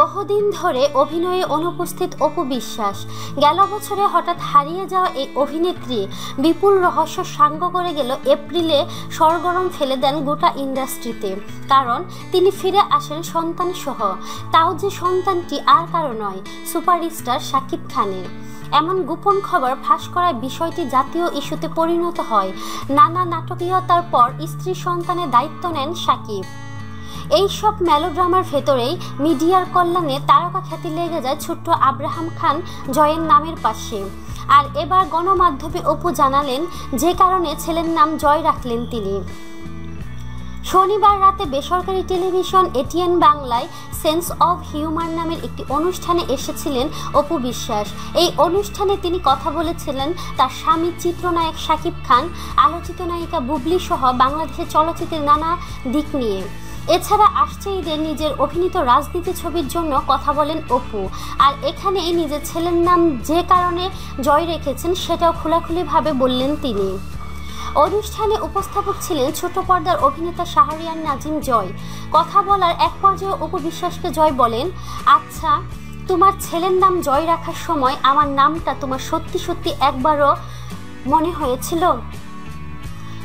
বহুদিন ধরে অভিনয়ে অনুপস্থিত অপু বিশ্বাস। গেল বছরে হঠাৎ হারিয়ে যাওয়া এই অভিনেত্রী বিপুল রহস্য সাঙ্গ করে গেল এপ্রিলে সরগরম ফেলে দেন গোটা ইন্ডাস্ট্রিতে। কারণ তিনি ফিরে আসেন সন্তান সহ তাও যে সন্তানটি আর কারও নয়, সুপারস্টার শাকিব খানের। এমন গোপন খবর ফাঁস করায় বিষয়টি জাতীয় ইস্যুতে পরিণত হয়। নানা নাটকীয়তার পর স্ত্রী সন্তানের দায়িত্ব নেন সাকিব এই সব মেলোড্রামার ভেতরেই মিডিয়ার কল্যাণে তারকা খ্যাতি লেগে যায় ছোট্ট আব্রাহাম খান জয়ের নামের পাশে। আর এবার গণমাধ্যমে অপু জানালেন যে কারণে ছেলের নাম জয় রাখলেন তিনি। শনিবার রাতে বেসরকারি টেলিভিশন এটিএন বাংলায় সেন্স অফ হিউমার নামের একটি অনুষ্ঠানে এসেছিলেন অপু বিশ্বাস। এই অনুষ্ঠানে তিনি কথা বলেছিলেন তার স্বামী চিত্রনায়ক শাকিব খান, আলোচিত নায়িকা বুবলি সহ বাংলাদেশের চলচ্চিত্রের নানা দিক নিয়ে। এছাড়া আসছে ঈদের নিজের অভিনীত রাজনীতি ছবির জন্য কথা বলেন অপু। আর এখানে নিজের ছেলের নাম যে কারণে জয় রেখেছেন সেটাও খোলাখুলিভাবে বললেন তিনি। অনুষ্ঠানে উপস্থাপক ছিলেন ছোট পর্দার অভিনেতা শাহরিয়ার নাজিম জয়। কথা বলার এক পর্যায়ে অপু বিশ্বাসকে জয় বলেন আচ্ছা তোমার ছেলের নাম জয় রাখার সময় আমার নামটা তোমার সত্যি সত্যি একবারও মনে হয়েছিল?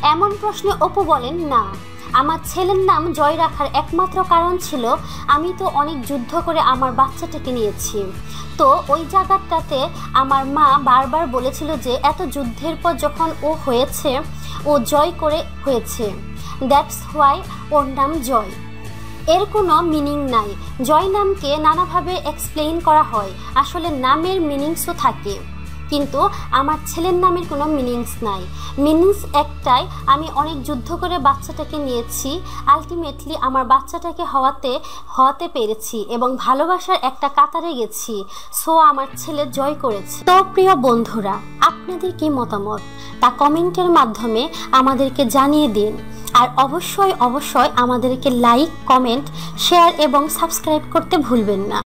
এমন প্রশ্নে অপু বলেন, না, আমার ছেলের নাম জয় রাখার একমাত্র কারণ ছিল আমি তো অনেক যুদ্ধ করে আমার বাচ্চাটাকে নিয়েছি। তো ওই জায়গাটাতে আমার মা বারবার বলেছিল যে, এত যুদ্ধের পর যখন ও হয়েছে, ও জয় করে হয়েছে। দ্যাটস হোয়াই ওর নাম জয়। এর কোনো মিনিং নাই। জয় নামকে নানাভাবে এক্সপ্লেইন করা হয়। আসলে নামের মিনিংসও থাকে। কিন্তু আমার ছেলের নামের কোনো মিনিংস নাই। মিনিংস একটাই, আমি অনেক যুদ্ধ করে বাচ্চাটাকে নিয়েছি আলটিমেটলি আমার বাচ্চাটাকে হওয়াতে হওয়াতে পেরেছি এবং ভালোবাসার একটা কাতারে গেছি। সো আমার ছেলে জয় করেছে। তো প্রিয় বন্ধুরা, আপনাদের কি মতামত? তা কমেন্টের মাধ্যমে আমাদেরকে জানিয়ে দিন। আর অবশ্যই অবশ্যই আমাদেরকে লাইক কমেন্ট শেয়ার এবং সাবস্ক্রাইব করতে ভুলবেন না।